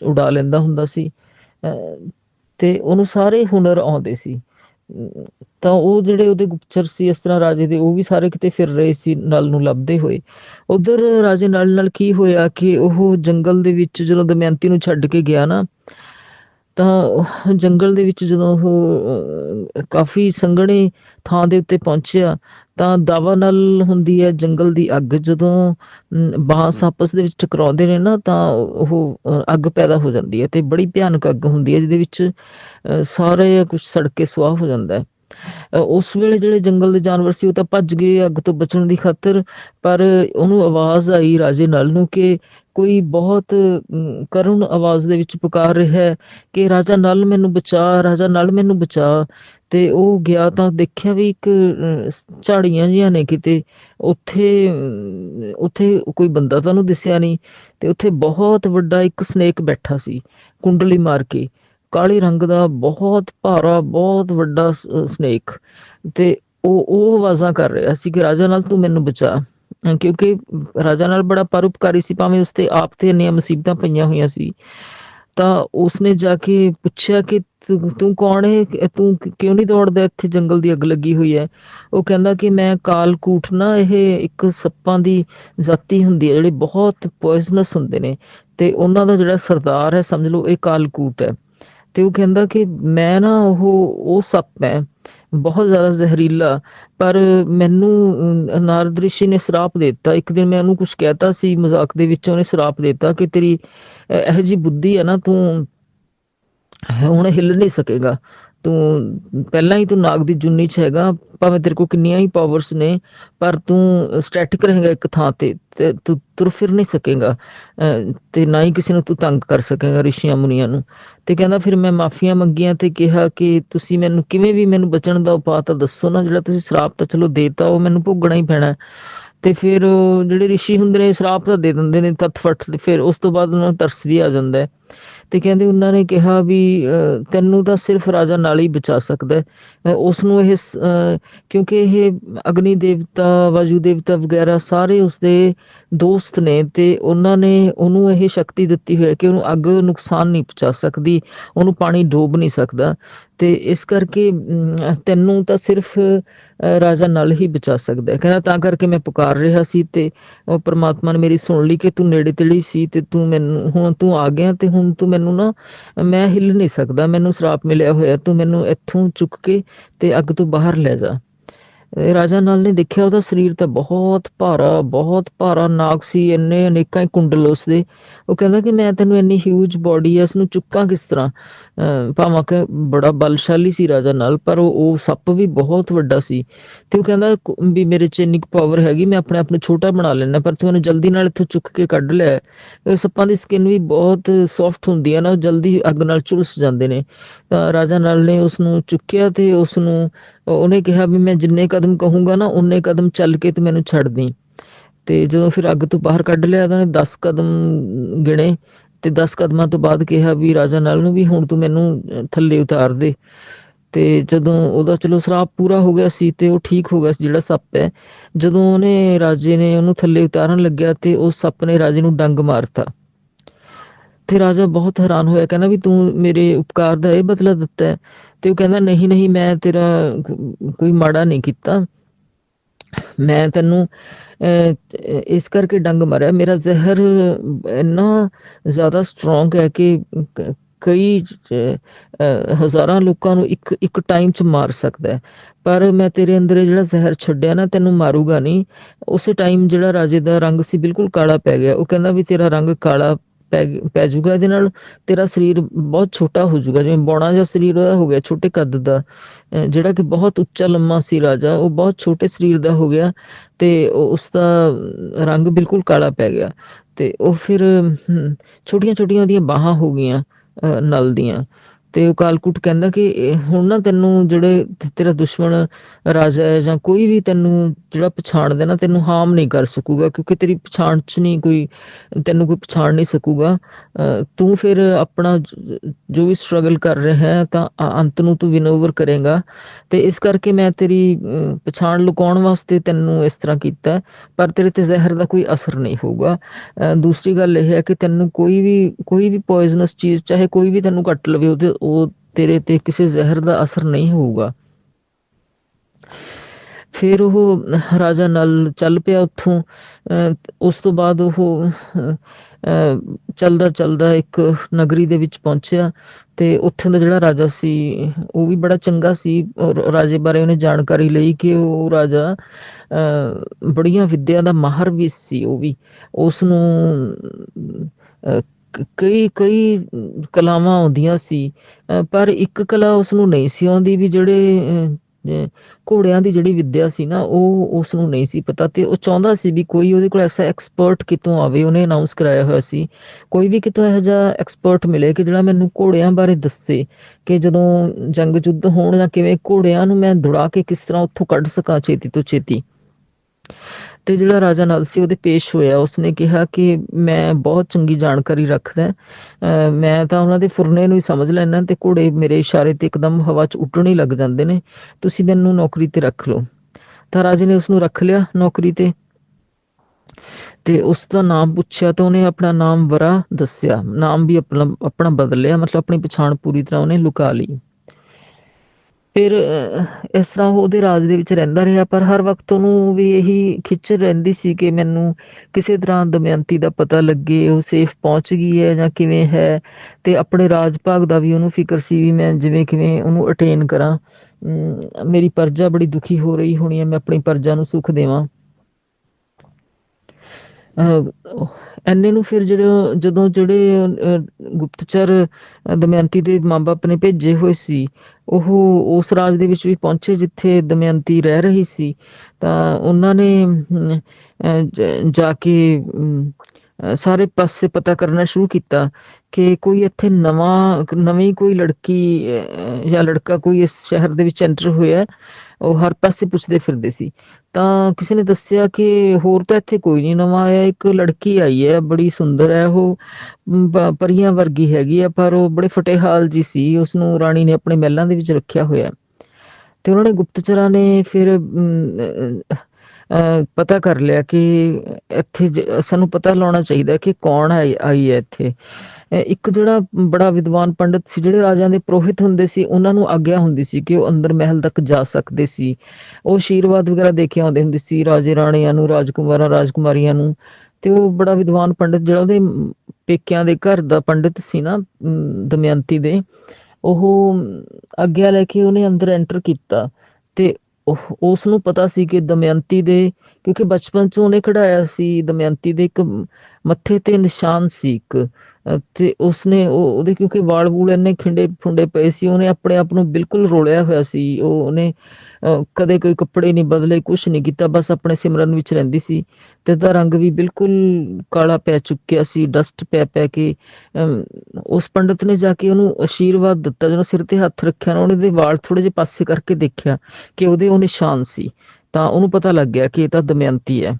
ਉਡਾ ਲੈਂਦਾ ਹੁੰਦਾ ਸੀ। ਤੇ ਉਹਨੂੰ ਸਾਰੇ ਹੁਨਰ ਆਉਂਦੇ ਸੀ। ਤਾਂ ਉਹ ਜਿਹੜੇ ਉਹਦੇ ਗੁਪਤਚਰ ਸੀ, ਇਸ ਤਰ੍ਹਾਂ ਰਾਜੇ ਦੇ, ਉਹ ਵੀ ਸਾਰੇ ਕਿਤੇ ਫਿਰ ਰਹੇ ਸੀ, ਨਲ ਨੂੰ ਲੱਭਦੇ ਹੋਏ। ਉਧਰ ਰਾਜੇ ਨਾਲ ਨਾਲ ਕੀ ਹੋਇਆ ਕਿ ਉਹ ਜੰਗਲ ਦੇ ਵਿੱਚ ਜਦੋਂ ਦਮਯੰਤੀ ਨੂੰ ਛੱਡ ਕੇ ਗਿਆ ਨਾ, ਤਾਂ ਉਹ ਜੰਗਲ ਦੇ ਵਿੱਚ ਜਦੋਂ ਉਹ ਕਾਫੀ ਸੰਘਣੇ ਥਾਂ ਦੇ ਉੱਤੇ ਪਹੁੰਚਿਆ ਤਾਂ ਦਾਵਾ ਨਾਲ ਹੁੰਦੀ ਹੈ ਜੰਗਲ ਦੀ ਅੱਗ ਜਦੋਂ ਬਾਂਸ ਆਪਸ ਦੇ ਵਿੱਚ ਟਕਰਾਉਂਦੇ ਨੇ ਨਾ ਤਾਂ ਉਹ ਅੱਗ ਪੈਦਾ ਹੋ ਜਾਂਦੀ ਹੈ ਤੇ ਬੜੀ ਭਿਆਨਕ ਅੱਗ ਹੁੰਦੀ ਹੈ ਜਿਹਦੇ ਵਿੱਚ ਸਾਰੇ ਕੁਝ ਸੜ ਕੇ ਸੁਆਹ ਹੋ ਜਾਂਦਾ ਹੈ। ਉਸ ਵੇਲੇ ਜਿਹੜੇ ਜੰਗਲ ਦੇ ਜਾਨਵਰ ਸੀ ਉਹ ਤਾਂ ਭੱਜ ਗਏ ਅੱਗ ਤੋਂ ਬਚਣ ਦੀ ਖਾਤਰ, ਪਰ ਉਹਨੂੰ ਆਵਾਜ਼ ਆਈ ਰਾਜੇ ਨਲ ਨੂੰ ਕਿ ਕੋਈ ਬਹੁਤ ਕਰੁਣ ਆਵਾਜ਼ ਦੇ ਵਿੱਚ ਪੁਕਾਰ ਰਿਹਾ ਹੈ ਕਿ ਰਾਜਾ ਨਲ ਮੈਨੂੰ ਬਚਾ, ਰਾਜਾ ਨਲ ਮੈਨੂੰ ਬਚਾ। ਤੇ ਉਹ ਗਿਆ ਤਾਂ ਦੇਖਿਆ ਵੀ ਇੱਕ ਝਾੜੀਆਂ ਜਿਹੀਆਂ ਨੇ ਕਿਤੇ। ਉੱਥੇ ਉੱਥੇ ਕੋਈ ਬੰਦਾ ਤਾਂ ਉਹਨੂੰ ਦਿਸਿਆ ਨਹੀਂ। ਤੇ ਉੱਥੇ ਬਹੁਤ ਵੱਡਾ ਇੱਕ ਸਨੇਕ ਬੈਠਾ ਸੀ ਕੁੰਡਲੀ ਮਾਰ ਕੇ। ਕਾਲੇ ਰੰਗ ਦਾ ਬਹੁਤ ਭਾਰਾ, ਬਹੁਤ ਵੱਡਾ ਸਨੇਕ ਤੇ ਉਹ ਉਹ ਆਵਾਜ਼ਾਂ ਕਰ ਰਿਹਾ ਸੀ ਕਿ ਰਾਜਾ ਨਾਲ ਤੂੰ ਮੈਨੂੰ ਬਚਾ। ਅਹ ਕਿਉਂਕਿ ਰਾਜਾ ਨਾਲ ਬੜਾ ਪਰਉਪਕਾਰੀ ਸੀ, ਭਾਵੇਂ ਉਸਤੇ ਆਪ ਤੇ ਇੰਨੀਆਂ ਮੁਸੀਬਤਾਂ ਪਈਆਂ ਹੋਈਆਂ ਸੀ। ਤਾਂ ਉਸਨੇ ਜਾ ਕੇ ਪੁੱਛਿਆ ਕਿ ਤੂੰ ਕੌਣ ਹੈ? ਤੂੰ ਕਿਉਂ ਨਹੀਂ ਦੌੜਦਾ ਇੱਥੇ ਜੰਗਲ ਦੀ ਅੱਗ ਲੱਗੀ ਹੋਈ ਹੈ? ਉਹ ਕਹਿੰਦਾ ਕਿ ਮੈਂ ਕਾਲਕੂਟ ਨਾ ਇਹ ਇੱਕ ਸੱਪਾਂ ਦੀ ਜਾਤੀ ਹੁੰਦੀ ਹੈ, ਜਿਹੜੇ ਬਹੁਤ ਪੋਇਜ਼ਨਸ ਹੁੰਦੇ ਨੇ। ਤੇ ਉਹਨਾਂ ਦਾ ਜਿਹੜਾ ਸਰਦਾਰ ਹੈ, ਸਮਝ ਲਓ, ਇਹ ਕਾਲਕੂਟ ਹੈ। ਤੇ ਉਹ ਕਹਿੰਦਾ ਕਿ ਮੈਂ ਨਾ ਉਹ ਉਹ ਸੱਪ ਹੈ ਬਹੁਤ ਜ਼ਿਆਦਾ ਜ਼ਹਿਰੀਲਾ ਪਰ ਮੈਨੂੰ ਅਮ, ਨਾਰਦ ਰਿਸ਼ੀ ਨੇ ਸ਼ਰਾਪ ਦਿੱਤਾ। ਇੱਕ ਦਿਨ ਮੈਂ ਉਹਨੂੰ ਕੁਝ ਕਹਿਤਾ ਸੀ ਮਜ਼ਾਕ ਦੇ ਵਿੱਚ ਉਹਨੇ ਸ਼ਰਾਪ ਦਿੱਤਾ ਕਿ ਤੇਰੀ ਅ, ਇਹੋ ਜੀ ਬੁੱਧੀ ਹੈ ਨਾ ਤੂੰ ਹੁਣ ਹਿੱਲ ਨਹੀਂ ਸਕੇਗਾ। ਤੂੰ, ਪਹਿਲਾਂ ਹੀ ਤੂੰ ਨਾਗ ਦੀ ਜੁੰਨੀ 'ਚ ਹੈਗਾ, ਭਾਵੇਂ ਤੇਰੇ ਕੋਲ ਕਿੰਨੀਆਂ ਹੀ ਪਾਵਰਸ ਨੇ, ਪਰ ਤੂੰ ਸਟੈਟਿਕ ਰਹੇਗਾ ਇੱਕ ਥਾਂ ਤੇ, ਤੂੰ ਤੁਰ ਫਿਰ ਨਹੀਂ ਸਕੇਗਾ। ਤੇ ਨਾ ਹੀ ਕਿਸੇ ਨੂੰ ਤੂੰ ਤੰਗ ਕਰ ਸਕੇਗਾ ਰਿਸ਼ੀਆਂ ਮੁਨੀਆਂ ਨੂੰ। ਤੇ ਕਹਿੰਦਾ ਫਿਰ ਮੈਂ ਮਾਫੀਆਂ ਮੰਗੀਆਂ ਤੇ ਕਿਹਾ ਕਿ ਤੁਸੀਂ ਮੈਨੂੰ ਕਿਵੇਂ ਵੀ ਮੈਨੂੰ ਬਚਣ ਦਾ ਉਪਾਅ ਤਾਂ ਦੱਸੋ ਨਾ, ਜਿਹੜਾ ਤੁਸੀਂ ਸ਼ਰਾਪ ਤਾਂ ਚਲੋ ਦੇਤਾ ਉਹ ਮੈਨੂੰ ਭੋਗਣਾ ਹੀ ਪੈਣਾ। ਤੇ ਫਿਰ ਉਹ ਜਿਹੜੇ ਰਿਸ਼ੀ ਹੁੰਦੇ ਨੇ, ਸ਼ਰਾਪ ਤਾਂ ਦੇ ਦਿੰਦੇ ਨੇ ਤਤਫਟ ਤੇ ਫਿਰ ਉਸ ਤੋਂ ਬਾਅਦ ਉਹਨਾਂ ਨੂੰ ਤਰਸ ਵੀ ਆ ਜਾਂਦਾ ਹੈ। ਤੇ ਕਹਿੰਦੇ ਉਹਨਾਂ ਨੇ ਕਿਹਾ ਵੀ ਤੈਨੂੰ ਤਾਂ ਸਿਰਫ ਰਾਜਾ ਨਾਲ ਹੀ ਬਚਾ ਸਕਦਾ ਹੈ। ਉਸ ਨੂੰ ਇਹ ਅਹ, ਕਿਉਂਕਿ ਇਹ ਅਗਨੀ ਦੇਵਤਾ ਵਾਯੂ ਦੇਵਤਾ ਵਗੈਰਾ ਸਾਰੇ ਉਸਦੇ ਦੋਸਤ ਨੇ ਤੇ ਉਹਨਾਂ ਨੇ ਉਹਨੂੰ ਇਹ ਸ਼ਕਤੀ ਦਿੱਤੀ ਹੋਈ ਹੈ ਕਿ ਉਹਨੂੰ ਅੱਗ ਨੁਕਸਾਨ ਨਹੀਂ ਪਹੁੰਚਾ ਸਕਦੀ ਉਹਨੂੰ ਪਾਣੀ ਡੋਬ ਨਹੀਂ ਸਕਦਾ। ਤੇ ਇਸ ਕਰਕੇ ਤੈਨੂੰ ਤਾਂ ਸਿਰਫ ਰਾਜਾ ਨਾਲ ਹੀ ਬਚਾ ਸਕਦਾ ਹੈ। ਕਹਿੰਦਾ ਤਾਂ ਕਰਕੇ ਮੈਂ ਪੁਕਾਰ ਰਿਹਾ ਸੀ ਤੇ ਉਹ ਪ੍ਰਮਾਤਮਾ ਨੇ ਮੇਰੀ ਸੁਣ ਲਈ ਕਿ ਤੂੰ ਨੇੜੇ ਤੇੜੀ ਸੀ ਤੇ ਤੂੰ ਮੈਨੂੰ, ਹੁਣ ਤੂੰ ਆ ਗਿਆ ਤੇ ਹੁਣ ਤੂੰ ਮੈਨੂੰ ਨਾ, ਮੈਂ ਹਿੱਲ ਨਹੀਂ ਸਕਦਾ, ਮੈਨੂੰ ਸ਼ਰਾਪ ਮਿਲਿਆ ਹੋਇਆ, ਤੂੰ ਮੈਨੂੰ ਇੱਥੋਂ ਚੁੱਕ ਕੇ ਤੇ ਅੱਗ ਤੋਂ ਬਾਹਰ ਲੈ ਜਾ। ਰਾਜਾ ਨਲ ਨੇ ਦੇਖਿਆ ਉਹਦਾ ਸਰੀਰ ਤਾਂ ਬਹੁਤ ਭਾਰਾ ਬਹੁਤ ਭਾਰਾ ਨਾਗ ਸੀ, ਇੰਨੇ ਅਨੇਕਾਂ ਹੀ ਕੁੰਡਲ ਉਸਦੇ। ਉਹ ਕਹਿੰਦਾ ਕਿ ਮੈਂ ਤੈਨੂੰ ਇੰਨੀ ਹਿਊਜ ਬਾਡੀ ਐ ਇਸ ਨੂੰ ਚੁੱਕਾਂ ਕਿਸ ਤਰ੍ਹਾਂ? ਭਾਵੇਂ ਕਿ ਬੜਾ ਬਲਸ਼ਾਲੀ ਸੀ ਰਾਜਾ ਨਲ, ਪਰ ਉਹ ਸੱਪ ਵੀ ਬਹੁਤ ਵੱਡਾ ਸੀ। ਤੇ ਉਹ ਕਹਿੰਦਾ ਵੀ ਮੇਰੇ ਚ ਇੰਨੀ ਪਾਵਰ ਹੈਗੀ, ਮੈਂ ਆਪਣੇ ਆਪ ਨੂੰ ਛੋਟਾ ਬਣਾ ਲੈਣਾ ਪਰ ਤੂੰ ਇਹਨੂੰ ਜਲਦੀ ਨਾਲ ਇੱਥੋਂ ਚੁੱਕ ਕੇ ਕੱਢ ਲਿਆ ਸੱਪਾਂ ਦੀ ਸਕਿਨ ਵੀ ਬਹੁਤ ਸੌਫਟ ਹੁੰਦੀ ਹੈ ਨਾ, ਉਹ ਜਲਦੀ ਅੱਗ ਨਾਲ ਝੁਲਸ ਜਾਂਦੇ ਨੇ। ਤਾਂ ਰਾਜਾ ਨਲ ਨੇ ਉਸ ਨੂੰ ਚੁੱਕਿਆ ਤੇ ਉਸ ਨੂੰ ਉਹਨੇ ਕਿਹਾ ਵੀ ਮੈਂ ਜਿੰਨੇ ਕਦਮ ਕਹੂੰਗਾ ਨਾ ਉਨੇ ਕਦਮ ਚੱਲ ਕੇ ਤੇ ਮੈਨੂੰ ਛੱਡ ਦੀ ਤੇ ਜਦੋਂ ਫਿਰ ਅੱਗ ਤੋਂ ਬਾਹਰ ਕੱਢ ਲਿਆ ਤਾਂ ਉਹਨੇ 10 ਕਦਮ ਗਿਣੇ ਤੇ 10 ਕਦਮਾਂ ਤੋਂ ਬਾਅਦ ਕਿਹਾ ਵੀ ਰਾਜਾ ਨਲ ਨੂੰ ਵੀ ਹੁਣ ਤੂੰ ਮੈਨੂੰ ਥੱਲੇ ਉਤਾਰ ਦੇ। ਤੇ ਜਦੋਂ ਉਹਦਾ ਚਲੋ ਸਰਾਪ ਪੂਰਾ ਹੋ ਗਿਆ ਸੀ ਤੇ ਉਹ ਠੀਕ ਹੋ ਗਿਆ ਸੀ ਜਿਹੜਾ ਸੱਪ ਹੈ, ਜਦੋਂ ਉਹਨੇ ਰਾਜੇ ਨੇ ਉਹਨੂੰ ਥੱਲੇ ਉਤਾਰਨ ਲੱਗਿਆ ਤੇ ਉਸ ਸੱਪ ਨੇ ਰਾਜੇ ਨੂੰ ਡੰਗ ਮਾਰਤਾ। ਤੇ ਰਾਜਾ ਬਹੁਤ ਹੈਰਾਨ ਹੋਇਆ, ਕਹਿੰਦਾ ਵੀ ਤੂੰ ਮੇਰੇ ਉਪਕਾਰ ਦਾ ਇਹ ਬਦਲਾ ਦਿੱਤਾ ਤੇ ਉਹ ਕਹਿੰਦਾ, ਨਹੀਂ ਨਹੀਂ, ਮੈਂ ਤੇਰਾ ਕੋਈ ਮਾੜਾ ਨਹੀਂ ਕੀਤਾ। ਮੈਂ ਤੈਨੂੰ ਇਸ ਕਰਕੇ ਡੰਗ ਮਾਰਿਆ। ਮੇਰਾ ਜ਼ਹਿਰ ਇੰਨਾ ਜ਼ਿਆਦਾ ਸਟਰੋਂਗ ਹੈ ਕਿ ਕਈ ਹਜ਼ਾਰਾਂ ਲੋਕਾਂ ਨੂੰ ਇੱਕ ਇੱਕ ਟਾਈਮ 'ਚ ਮਾਰ ਸਕਦਾ ਹੈ। ਪਰ ਮੈਂ ਤੇਰੇ ਅੰਦਰ ਜਿਹੜਾ ਜ਼ਹਿਰ ਛੱਡਿਆ ਨਾ, ਤੈਨੂੰ ਮਾਰੂਗਾ ਨਹੀਂ। ਉਸੇ ਟਾਈਮ ਜਿਹੜਾ ਰਾਜੇ ਦਾ ਰੰਗ ਸੀ, ਬਿਲਕੁਲ ਕਾਲਾ ਪੈ ਗਿਆ। ਉਹ ਕਹਿੰਦਾ ਵੀ ਤੇਰਾ ਰੰਗ ਕਾਲਾ ਪੈ ਜਾਊਗਾ ਇਹਦੇ ਨਾਲ ਤੇਰਾ ਸਰੀਰ ਬਹੁਤ ਛੋਟਾ ਹੋ ਜਾਊਗਾ ਜਿਵੇਂ ਬੌਣਾ ਜਿਹਾ ਸਰੀਰ ਉਹਦਾ ਹੋ ਗਿਆ ਛੋਟੇ ਕੱਦ ਦਾ। ਜਿਹੜਾ ਕਿ ਬਹੁਤ ਉੱਚਾ ਲੰਮਾ ਸੀ ਰਾਜਾ ਉਹ ਬਹੁਤ ਛੋਟੇ ਸਰੀਰ ਦਾ ਹੋ ਗਿਆ ਤੇ ਉਸ ਦਾ ਰੰਗ ਬਿਲਕੁਲ ਕਾਲਾ ਪੈ ਗਿਆ ਤੇ ਉਹ ਫਿਰ ਛੋਟੀਆਂ ਛੋਟੀਆਂ ਉਹਦੀਆਂ ਬਾਹਾਂ ਹੋ ਗਈਆਂ ਅਹ, ਨਲ ਦੀਆਂ। ਤੇ ਉਹ ਕਾਲਕੁਟ ਕਹਿੰਦਾ ਕਿ ਹੁਣ ਨਾ ਤੈਨੂੰ ਜਿਹੜੇ ਤੇਰਾ ਦੁਸ਼ਮਣ ਰਾਜਾ ਹੈ ਜਾਂ ਕੋਈ ਵੀ ਤੈਨੂੰ ਜਿਹੜਾ ਪਛਾਣਦਾ ਨਾ ਤੈਨੂੰ ਹਾਰਮ ਨਹੀਂ ਕਰ ਸਕੂਗਾ, ਕਿਉਂਕਿ ਤੇਰੀ ਪਛਾਣ ਚ ਨਹੀਂ ਕੋਈ, ਤੈਨੂੰ ਕੋਈ ਪਛਾਣ ਨਹੀਂ ਸਕੂਗਾ। ਤੂੰ ਫਿਰ ਆਪਣਾ ਜੋ ਵੀ ਸਟਰਗਲ ਕਰ ਰਿਹਾ ਹੈ, ਤਾਂ ਅੰਤ ਨੂੰ ਤੂੰ ਵਿਨ ਓਵਰ ਕਰੇਗਾ। ਤੇ ਇਸ ਕਰਕੇ ਮੈਂ ਤੇਰੀ ਪਛਾਣ ਲੁਕਾਉਣ ਵਾਸਤੇ ਤੈਨੂੰ ਇਸ ਤਰ੍ਹਾਂ ਕੀਤਾ, ਪਰ ਤੇਰੇ ਤੇ ਜ਼ਹਿਰ ਦਾ ਕੋਈ ਅਸਰ ਨਹੀਂ ਹੋਊਗਾ। ਦੂਸਰੀ ਗੱਲ ਇਹ ਹੈ ਕਿ ਤੈਨੂੰ ਕੋਈ ਵੀ ਕੋਈ ਵੀ ਪੋਇਜ਼ਨਸ ਚੀਜ਼, ਚਾਹੇ ਕੋਈ ਵੀ ਤੈਨੂੰ ਕੱਟ ਲਵੇ, ਉਹਦੇ ਉਹ ਤੇਰੇ ਤੇ ਕਿਸੇ ਜ਼ਹਿਰ ਦਾ ਅਸਰ ਨਹੀਂ ਹੋਊਗਾ। ਫਿਰ ਉਹ ਰਾਜਾ ਨਲ ਚੱਲ ਪਿਆ ਉੱਥੋਂ। ਉਸ ਤੋਂ ਬਾਅਦ ਉਹ ਚੱਲਦਾ ਚੱਲਦਾ ਇੱਕ ਨਗਰੀ ਦੇ ਵਿੱਚ ਪਹੁੰਚਿਆ ਤੇ ਉੱਥੇ ਦਾ ਜਿਹੜਾ ਰਾਜਾ ਸੀ ਉਹ ਵੀ ਬੜਾ ਚੰਗਾ ਸੀ। ਔਰ ਰਾਜੇ ਬਾਰੇ ਉਹਨੇ ਜਾਣਕਾਰੀ ਲਈ ਕਿ ਉਹ ਰਾਜਾ ਅਹ, ਬੜੀਆਂ ਵਿੱਦਿਆ ਦਾ ਮਾਹਰ ਵੀ ਸੀ ਉਹ ਵੀ। ਉਸ ਨੂੰ ਕਈ ਕਈ ਕਲਾਵਾਂ ਆਉਂਦੀਆਂ ਸੀ ਪਰ ਇੱਕ ਕਲਾ ਉਸ ਨੂੰ ਨਹੀਂ ਸੀ ਆਉਂਦੀ ਵੀ ਜਿਹੜੇ ਘੋੜਿਆਂ ਦੀ ਜਿਹੜੀ ਵਿੱਦਿਆ ਸੀ ਨਾ, ਉਹ ਉਸ ਨੂੰ ਨਹੀਂ ਸੀ ਪਤਾ ਤੇ ਉਹ ਚਾਹੁੰਦਾ ਸੀ ਵੀ ਕੋਈ ਉਹਦੇ ਕੋਲ ਐਸਾ ਐਕਸਪਰਟ ਕਿਤੋਂ ਆਵੇ, ਉਹਨੇ ਅਨਾਉਂਸ ਕਰਾਇਆ ਹੋਇਆ ਸੀ। ਕੋਈ ਵੀ ਕਿਤੋਂ ਇਹੋ ਜਿਹਾ ਐਕਸਪਰਟ ਮਿਲੇ ਕਿ ਜਿਹੜਾ ਮੈਨੂੰ ਘੋੜਿਆਂ ਬਾਰੇ ਦੱਸੇ ਕਿ ਜਦੋਂ ਜੰਗ ਜੁੱਧ ਹੋਣ ਜਾਂ ਕਿਵੇਂ ਘੋੜਿਆਂ ਨੂੰ ਮੈਂ ਦੌੜਾ ਕੇ ਕਿਸ ਤਰ੍ਹਾਂ ਉੱਥੋਂ ਕੱਢ ਸਕਾਂ ਛੇਤੀ ਤੋਂ ਛੇਤੀ। ਤੇ ਜਿਹੜਾ ਰਾਜਾ ਨਲ ਸੀ, ਉਹਦੇ ਪੇਸ਼ ਹੋਇਆ। ਉਸਨੇ ਕਿਹਾ ਕਿ ਮੈਂ ਬਹੁਤ ਚੰਗੀ ਜਾਣਕਾਰੀ ਰੱਖਦਾ ਮੈਂ ਤਾਂ ਉਹਨਾਂ ਦੇ ਫੁਰਨੇ ਨੂੰ ਹੀ ਸਮਝ ਲੈਣਾ ਤੇ ਘੋੜੇ ਮੇਰੇ ਇਸ਼ਾਰੇ ਤੇ ਇੱਕਦਮ ਹਵਾ 'ਚ ਉੱਡਣ ਹੀ ਲੱਗ ਜਾਂਦੇ ਨੇ। ਤੁਸੀਂ ਮੈਨੂੰ ਨੌਕਰੀ ਤੇ ਰੱਖ ਲਓ। ਤਾਂ ਰਾਜੇ ਨੇ ਉਸ ਨੂੰ ਰੱਖ ਲਿਆ ਨੌਕਰੀ ਤੇ। ਤੇ ਉਸ ਦਾ ਨਾਮ ਪੁੱਛਿਆ ਤਾਂ ਉਹਨੇ ਆਪਣਾ ਨਾਮ ਵਰਾ ਦੱਸਿਆ। ਨਾਮ ਵੀ ਆਪਣਾ ਆਪਣਾ ਬਦਲਿਆ, ਮਤਲਬ ਆਪਣੀ ਪਛਾਣ ਪੂਰੀ ਤਰ੍ਹਾਂ ਉਹਨੇ ਲੁਕਾ ਲਈ। ਫਿਰ ਇਸ ਤਰ੍ਹਾਂ ਉਹਦੇ ਰਾਜ ਦੇ ਵਿੱਚ ਰਹਿੰਦਾ ਰਿਹਾ, ਪਰ ਹਰ ਵਕਤ ਉਹਨੂੰ ਵੀ ਇਹੀ ਖਿੱਚ ਰਹਿੰਦੀ ਸੀ ਕਿ ਮੈਨੂੰ ਕਿਸੇ ਤਰ੍ਹਾਂ ਦਮਯੰਤੀ ਦਾ ਪਤਾ ਲੱਗੇ, ਉਹ ਸੇਫ ਪਹੁੰਚ ਗਈ ਹੈ ਜਾਂ ਕਿਵੇਂ ਹੈ ਤੇ ਆਪਣੇ ਰਾਜ ਭਾਗ ਦਾ ਵੀ ਉਹਨੂੰ ਫਿਕਰ ਸੀ ਵੀ ਮੈਂ ਜਿਵੇਂ ਕਿਵੇਂ ਉਹਨੂੰ ਅਟੇਨ ਕਰਾਂ। ਮੇਰੀ ਪਰਜਾ ਬੜੀ ਦੁਖੀ ਹੋ ਰਹੀ ਹੋਣੀ ਹੈ, ਮੈਂ ਆਪਣੀ ਪਰਜਾ ਨੂੰ ਸੁਖ ਦੇਵਾਂ। ਐਨੇ ਨੂੰ ਫਿਰ ਜਿਹੜੇ ਜਦੋਂ ਜਿਹੜੇ ਗੁਪਤਚਰ ਦਮਯੰਤੀ ਦੇ ਮਾਂ-ਬਾਪ ਨੇ ਭੇਜੇ ਹੋਏ ਸੀ ਉਹ ਉਸ ਰਾਜ ਦੇ ਵਿੱਚ ਵੀ ਪਹੁੰਚੇ ਜਿੱਥੇ ਦਮਯੰਤੀ ਰਹਿ ਰਹੀ ਸੀ, ਤਾਂ ਉਹਨਾਂ ਨੇ ਜਾ ਕੇ ਸਾਰੇ ਪਾਸੇ ਪਤਾ ਕਰਨਾ ਸ਼ੁਰੂ ਕੀਤਾ ਕਿ ਕੋਈ ਇੱਥੇ ਨਵਾਂ, ਨਵੀਂ ਕੋਈ ਲੜਕੀ ਜਾਂ ਲੜਕਾ ਕੋਈ ਇਸ ਸ਼ਹਿਰ ਦੇ ਵਿੱਚ ਐਂਟਰ ਹੋਇਆ, ਉਹ ਹਰ ਪਾਸੇ ਪੁੱਛਦੇ ਫਿਰਦੇ ਸੀ। ਤਾਂ ਕਿਸੇ ਨੇ ਦੱਸਿਆ ਕਿ ਹੋਰ ਤਾਂ ਇੱਥੇ ਕੋਈ ਨਹੀਂ ਨਵਾਂ ਆਇਆ ਇੱਕ ਲੜਕੀ ਆਈ ਹੈ ਬੜੀ ਸੁੰਦਰ ਹੈ ਉਹ ਪਰੀਆਂ ਵਰਗੀ ਹੈਗੀ ਆ ਪਰ ਉਹ ਬੜੇ ਫਟੇਹਾਲ ਜੀ ਸੀ ਉਸ ਨੂੰ ਰਾਣੀ ਨੇ ਆਪਣੇ ਮਹਿਲਾਂ ਦੇ ਵਿੱਚ ਰੱਖਿਆ ਹੋਇਆ ਤੇ ਉਹਨਾਂ ਨੇ ਗੁਪਤਚਰਾਂ ਨੇ ਫਿਰ ਅਹ, ਪਤਾ ਕਰ ਲਿਆ ਕਿ ਇੱਥੇ ਸਾਨੂੰ ਪਤਾ ਲਾਉਣਾ ਚਾਹੀਦਾ ਕਿ ਕੌਣ ਆਈ ਆਈ ਹੈ ਇੱਥੇ। ਇੱਕ ਜਿਹੜਾ ਬੜਾ ਵਿਦਵਾਨ ਪੰਡਿਤ ਸੀ ਜਿਹੜੇ ਰਾਜਿਆਂ ਦੇ ਪ੍ਰੋਹਿਤ ਹੁੰਦੇ ਸੀ ਉਹਨਾਂ ਨੂੰ ਆਗਿਆ ਹੁੰਦੀ ਸੀ ਕਿ ਉਹ ਅੰਦਰ ਮਹਿਲ ਤੱਕ ਜਾ ਸਕਦੇ ਸੀ। ਉਹ ਆਸ਼ੀਰਵਾਦ ਵਗੈਰਾ ਦੇ ਕੇ ਆਉਂਦੇ ਹੁੰਦੇ ਸੀ ਰਾਜੇ ਰਾਣੀਆਂ ਨੂੰ ਰਾਜਕੁਮਾਰਾਂ ਰਾਜਕੁਮਾਰੀਆਂ ਨੂੰ। ਤੇ ਉਹ ਬੜਾ ਵਿਦਵਾਨ ਪੰਡਿਤ ਜਿਹੜਾ ਉਹਦੇ ਪੇਕਿਆਂ ਦੇ ਘਰ ਦਾ ਪੰਡਿਤ ਸੀ ਨਾ ਅਮ, ਦਮਯੰਤੀ ਦੇ ਉਹ ਆਗਿਆ ਲੈ ਕੇ ਉਹਨੇ ਅੰਦਰ ਐਂਟਰ ਕੀਤਾ। ਤੇ ਉਸ ਨੂੰ ਪਤਾ ਸੀ ਕਿ ਦਮਯੰਤੀ ਦੇ, ਕਿਉਂਕਿ ਬਚਪਨ ਚ ਉਹਨੇ ਕਢਾਇਆ ਸੀ, ਦਮਯੰਤੀ ਦੇ ਇੱਕ ਮੱਥੇ ਤੇ ਨਿਸ਼ਾਨ ਸੀ ਇੱਕ। ਤੇ ਉਸਨੇ ਉਹ, ਉਹਦੇ ਕਿਉਂਕਿ ਵਾਲ ਵੂਲ ਇੰਨੇ ਖਿੰਡੇ ਫੁੰਡੇ ਪਏ ਸੀ, ਉਹਨੇ ਆਪਣੇ ਆਪ ਨੂੰ ਬਿਲਕੁਲ ਰੋਲਿਆ ਹੋਇਆ ਸੀ। ਉਹ ਉਹਨੇ ਕਦੇ ਕੋਈ ਕੱਪੜੇ ਨਹੀਂ ਬਦਲੇ ਕੁਝ ਨਹੀਂ ਕੀਤਾ ਬਸ ਆਪਣੇ ਸਿਮਰਨ ਵਿੱਚ ਰਹਿੰਦੀ ਸੀ ਤੇ ਦਾ ਰੰਗ ਵੀ ਬਿਲਕੁਲ ਕਾਲਾ ਪੈ ਚੁੱਕਿਆ ਸੀ ਡਸਟ ਪੈ ਪੈ ਕੇ ਅਮ, ਉਸ ਪੰਡਤ ਨੇ ਜਾ ਕੇ ਉਹਨੂੰ ਆਸ਼ੀਰਵਾਦ ਦਿੱਤਾ ਜਦੋਂ ਸਿਰ ਤੇ ਹੱਥ ਰੱਖਿਆ ਨਾ ਉਹਨੇ ਦੇ ਵਾਲ ਥੋੜੇ ਜਿਹੇ ਪਾਸੇ ਕਰਕੇ ਦੇਖਿਆ ਕਿ ਉਹਦੇ ਉਹ ਨਿਸ਼ਾਨ ਸੀ ਤਾਂ ਉਹਨੂੰ ਪਤਾ ਲੱਗ ਗਿਆ ਕਿ ਇਹ ਤਾਂ ਦਮਯੰਤੀ ਹੈ।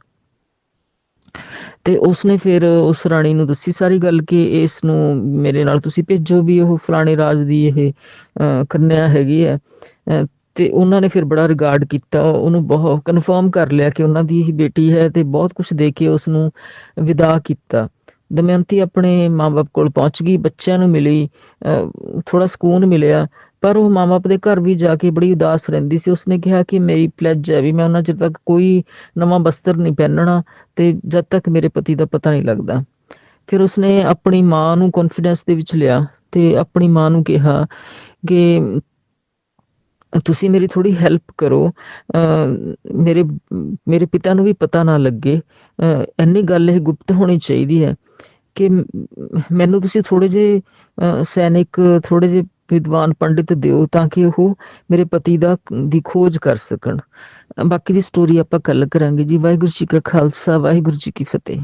ਤੇ ਉਸਨੇ ਫਿਰ ਉਸ ਰਾਣੀ ਨੂੰ ਦੱਸੀ ਸਾਰੀ ਗੱਲ ਕਿ ਇਸ ਨੂੰ ਮੇਰੇ ਨਾਲ ਤੁਸੀਂ ਭੇਜੋ ਵੀ ਉਹ ਫਲਾਣੇ ਰਾਜ ਦੀ ਇਹ ਅਹ, ਕੰਨਿਆ ਹੈਗੀ ਹੈ। ਅਹ, ਤੇ ਉਹਨਾਂ ਨੇ ਫਿਰ ਬੜਾ ਰਿਗਾਰਡ ਕੀਤਾ, ਉਹਨੂੰ ਬਹੁਤ ਕਨਫਰਮ ਕਰ ਲਿਆ ਕਿ ਉਹਨਾਂ ਦੀ ਹੀ ਬੇਟੀ ਹੈ ਤੇ ਬਹੁਤ ਕੁਝ ਦੇ ਕੇ ਉਸ ਨੂੰ ਵਿਦਾ ਕੀਤਾ। ਦਮਯੰਤੀ ਆਪਣੇ ਮਾਪੇ ਕੋਲ ਪਹੁੰਚ ਗਈ, ਬੱਚਿਆਂ ਨੂੰ ਮਿਲੀ ਥੋੜਾ ਸਕੂਨ ਮਿਲਿਆ, ਪਰ ਉਹ ਮਾਪੇ ਦੇ ਘਰ ਵੀ ਜਾ ਕੇ ਬੜੀ ਉਦਾਸ ਰਹਿੰਦੀ ਸੀ। ਉਸਨੇ ਕਿਹਾ ਕਿ ਮੇਰੀ ਪਲੇਜ ਹੈ ਵੀ ਮੈਂ ਉਹਨਾਂ ਚਿਰ ਤੱਕ ਕੋਈ ਨਵਾਂ ਬਸਤਰ ਨਹੀਂ ਪਹਿਨਣਾ ਤੇ ਜਦ ਤੱਕ ਮੇਰੇ ਪਤੀ ਦਾ ਪਤਾ ਨਹੀਂ ਲੱਗਦਾ। ਫਿਰ ਉਸਨੇ ਆਪਣੀ ਮਾਂ ਨੂੰ ਕੌਨਫੀਡੈਂਸ ਦੇ ਵਿੱਚ ਲਿਆ ਤੇ ਆਪਣੀ ਮਾਂ ਨੂੰ ਕਿਹਾ ਕਿ ਤੁਸੀਂ ਮੇਰੀ ਥੋੜੀ ਹੈਲਪ ਕਰੋ। ਮੇਰੇ ਮੇਰੇ ਪਿਤਾ ਨੂੰ ਵੀ ਪਤਾ ਨਾ ਲੱਗੇ। ਅਹ, ਇੰਨੀ ਗੱਲ ਇਹ ਗੁਪਤ ਹੋਣੀ ਚਾਹੀਦੀ ਹੈ ਕਿ ਮੈਨੂੰ ਤੁਸੀਂ ਥੋੜੇ ਜੇ ਸੈਨਿਕ ਥੋੜੇ ਜੇ ਵਿਦਵਾਨ ਪੰਡਿਤ ਦਿਓ ਤਾਂ ਕਿ ਉਹ ਮੇਰੇ ਪਤੀ ਦਾ ਦੀ ਖੋਜ ਕਰ ਸਕਣ। ਬਾਕੀ ਦੀ ਸਟੋਰੀ ਆਪਾਂ ਕੱਲ ਕਰਾਂਗੇ ਜੀ। ਵਾਹਿਗੁਰੂ ਜੀ ਕਾ ਖਾਲਸਾ ਵਾਹਿਗੁਰੂ ਜੀ ਕੀ ਫਤਿਹ।